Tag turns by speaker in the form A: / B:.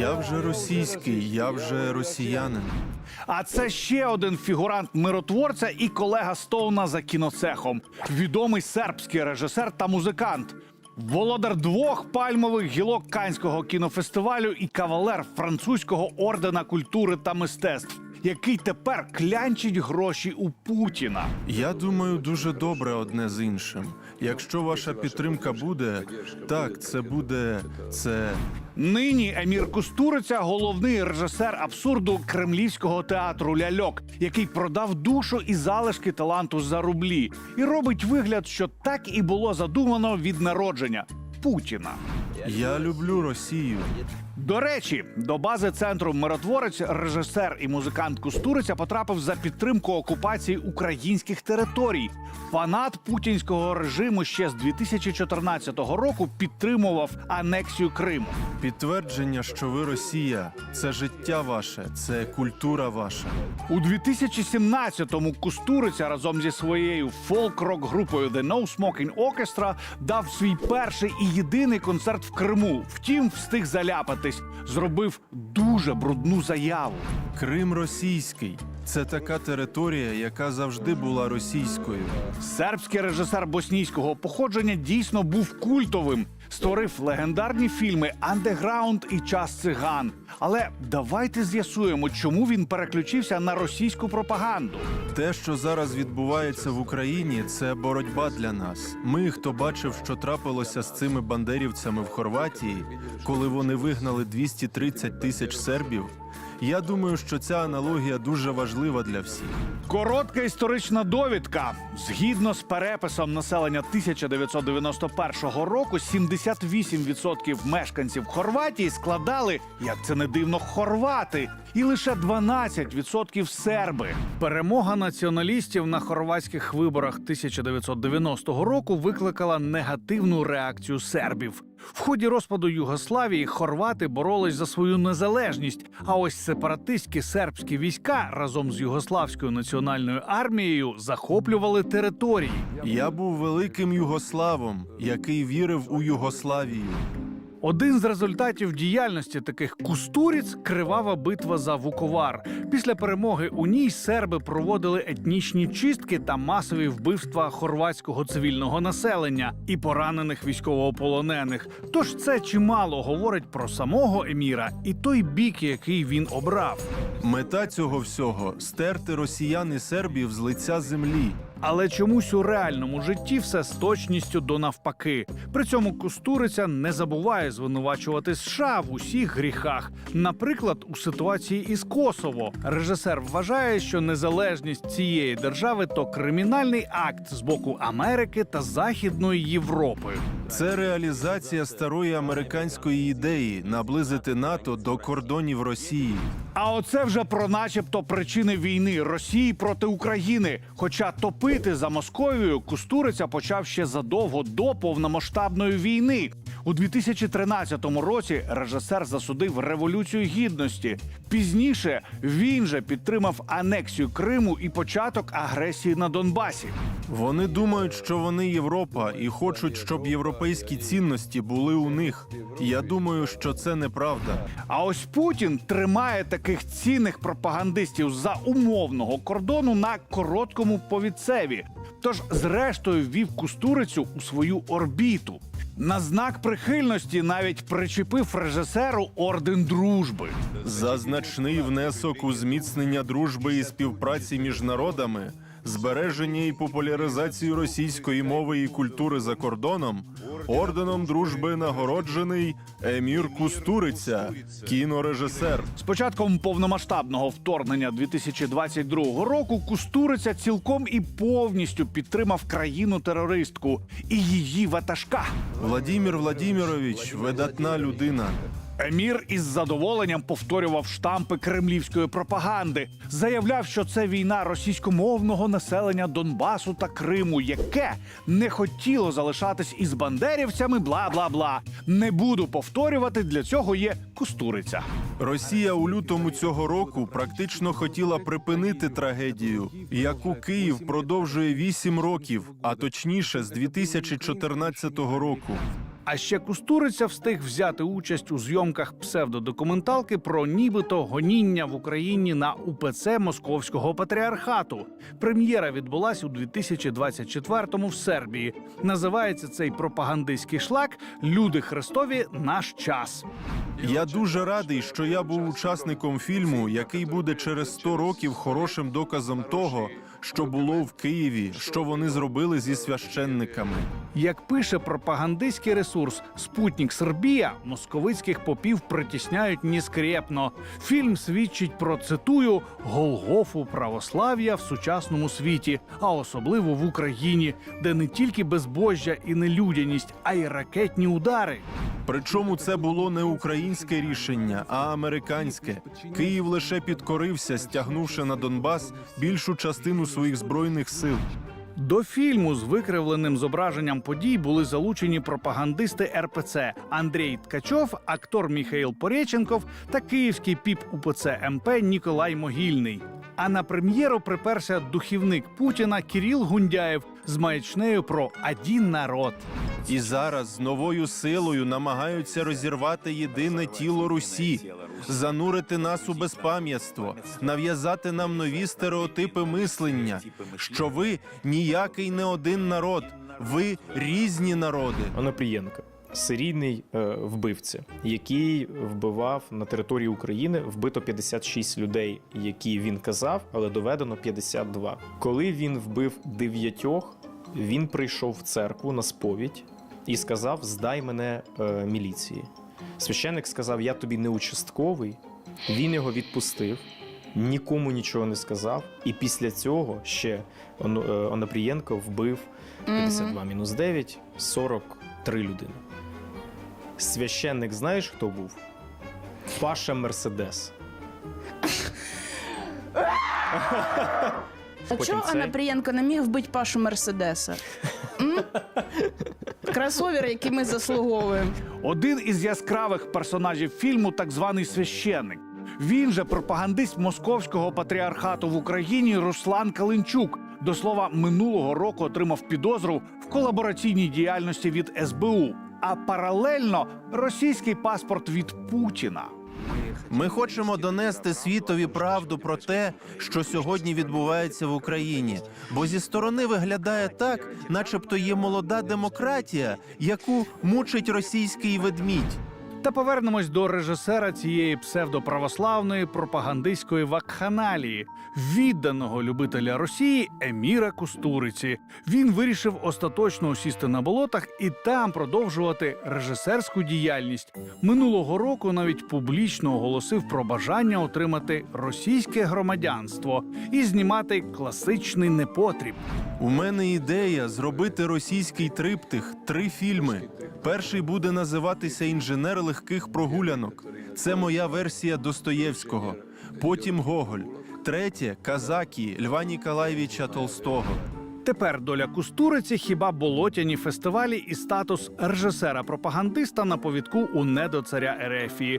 A: Я вже російський, я вже росіянин.
B: А це ще один фігурант миротворця і колега Стоуна за кіноцехом. Відомий сербський режисер та музикант. Володар двох пальмових гілок Канського кінофестивалю і кавалер французького ордена культури та мистецтв, який тепер клянчить гроші у Путіна.
A: Я думаю, дуже добре одне з іншим. Якщо ваша підтримка буде, так, це буде це.
B: Нині Емір Кустуриця головний режисер абсурду кремлівського театру Ляльок, який продав душу і залишки таланту за рублі, і робить вигляд, що так і було задумано від народження Путіна.
A: Я люблю Росію.
B: До речі, до бази центру миротворець, режисер і музикант Кустуриця потрапив за підтримку окупації українських територій. Фанат путінського режиму ще з 2014 року підтримував анексію Криму.
A: Підтвердження, що ви Росія, це життя ваше, це культура ваша.
B: У 2017-му Кустуриця разом зі своєю фолк-рок групою The No Smoking Orchestra дав свій перший і єдиний концерт в Криму. Втім, встиг заляпатись, зробив дуже брудну заяву.
A: Крим російський. Це така територія, яка завжди була російською.
B: Сербський режисер боснійського походження дійсно був культовим. Створив легендарні фільми Андеграунд і Час циган. Але давайте з'ясуємо, чому він переключився на російську пропаганду.
A: Те, що зараз відбувається в Україні, це боротьба для нас. Ми, хто бачив, що трапилося з цими бандерівцями в Хорватії, коли вони вигнали 230 тисяч сербів. Я думаю, що ця аналогія дуже важлива для всіх.
B: Коротка історична довідка. Згідно з переписом населення 1991 року, 78% мешканців Хорватії складали, як це не дивно, хорвати, і лише 12% серби. Перемога націоналістів на хорватських виборах 1990 року викликала негативну реакцію сербів. В ході розпаду Югославії хорвати боролись за свою незалежність. А ось сепаратистські сербські війська разом з югославською національною армією захоплювали території.
A: Я був великим югославом, який вірив у Югославію.
B: Один з результатів діяльності таких кустуріць кривава битва за Вуковар. Після перемоги у ній серби проводили етнічні чистки та масові вбивства хорватського цивільного населення і поранених військовополонених. Тож це чимало говорить про самого еміра і той бік, який він обрав.
A: Мета цього всього стерти росіян і сербів з лиця землі.
B: Але чомусь у реальному житті все з точністю до навпаки. При цьому Кустуриця не забуває звинувачувати США в усіх гріхах. Наприклад, у ситуації із Косово режисер вважає, що незалежність цієї держави то кримінальний акт з боку Америки та Західної Європи.
A: Це реалізація старої американської ідеї наблизити НАТО до кордонів Росії.
B: А оце вже про, начебто, причини війни Росії проти України. Хоча топити за Московією Кустуриця почав ще задовго до повномасштабної війни. У 2013 році режисер засудив революцію гідності. Пізніше він же підтримав анексію Криму і початок агресії на Донбасі.
A: Вони думають, що вони Європа і хочуть, щоб європейські цінності були у них. Я думаю, що це неправда.
B: А ось Путін тримає таких цінних пропагандистів за умовного кордону на короткому повідцеві. Тож, зрештою, ввів кустурицю у свою орбіту. На знак прихильності навіть причепив режисеру орден дружби.
A: За значний внесок у зміцнення дружби і співпраці між народами, збереження і популяризацію російської мови і культури за кордоном, орденом дружби нагороджений Емір Кустуриця, кінорежисер.
B: З початком повномасштабного вторгнення 2022 року Кустуриця цілком і повністю підтримав країну терористку і її ватажка.
A: Владімір Владімірович видатна людина.
B: Емір із задоволенням повторював штампи кремлівської пропаганди, заявляв, що це війна російськомовного населення Донбасу та Криму, яке не хотіло залишатись із бандерівцями. Бла бла бла. Не буду повторювати. Для цього є кустуриця.
A: Росія у лютому цього року практично хотіла припинити трагедію, яку Київ продовжує вісім років, а точніше з 2014 року.
B: А ще Кустуриця встиг взяти участь у зйомках псевдодокументалки про нібито гоніння в Україні на УПЦ Московського патріархату. Прем'єра відбулась у 2024-му в Сербії. Називається цей пропагандистський шлак Люди Христові наш час.
A: Я дуже радий, що я був учасником фільму, який буде через 100 років хорошим доказом того, що було в Києві, що вони зробили зі священниками.
B: Як пише пропагандистський ресурс Спутник Сербія, московицьких попів притісняють ніскрепно. Фільм свідчить про цитую Голгофу православ'я в сучасному світі, а особливо в Україні, де не тільки безбожжя і нелюдяність, а й ракетні удари.
A: Причому це було не українське рішення, а американське. Київ лише підкорився, стягнувши на Донбас більшу частину своїх збройних сил.
B: До фільму з викривленим зображенням подій були залучені пропагандисти РПЦ Андрій Ткачов, актор Міхаїл Пореченков та київський піп УПЦ МП Ніколай Могильний. А на прем'єру приперся духівник Путіна Кіріл Гундяєв з маячнею про «Один народ.
A: І зараз з новою силою намагаються розірвати єдине тіло Русі, занурити нас у безпам'ятство, нав'язати нам нові стереотипи мислення, що ви ніякий не один народ, ви різні народи.
C: Онопрієнко. Серійний е, вбивця, який вбивав на території України вбито 56 людей, які він казав, але доведено 52. Коли він вбив дев'ятьох, він прийшов в церкву на сповідь і сказав: Здай мене е, міліції. Священник сказав: Я тобі не участковий. Він його відпустив, нікому нічого не сказав. І після цього ще е, Онопрієнко вбив 52 мінус 9, 43 людини. Священник, знаєш, хто був? Паша Мерседес.
D: А чого. Анапрієнко не міг вбити Пашу Мерседеса? М? Кросовер, який ми заслуговуємо.
B: Один із яскравих персонажів фільму так званий священник. Він же пропагандист московського патріархату в Україні Руслан Калинчук. До слова, минулого року отримав підозру в колабораційній діяльності від СБУ. А паралельно російський паспорт від Путіна.
A: Ми хочемо донести світові правду про те, що сьогодні відбувається в Україні. Бо зі сторони виглядає так, начебто є молода демократія, яку мучить російський ведмідь.
B: Та повернемось до режисера цієї псевдоправославної пропагандистської вакханалії, відданого любителя Росії Еміра Кустуриці. Він вирішив остаточно осісти на болотах і там продовжувати режисерську діяльність. Минулого року навіть публічно оголосив про бажання отримати російське громадянство і знімати класичний непотріб.
A: У мене ідея зробити російський триптих три фільми. Перший буде називатися Інженер легких прогулянок. Це моя версія Достоєвського. Потім Гоголь. Третє казакі Льва Ніколаєвича Толстого.
B: Тепер доля Кустуриці хіба болотяні фестивалі і статус режисера-пропагандиста на повідку у недоцаря Ерефії.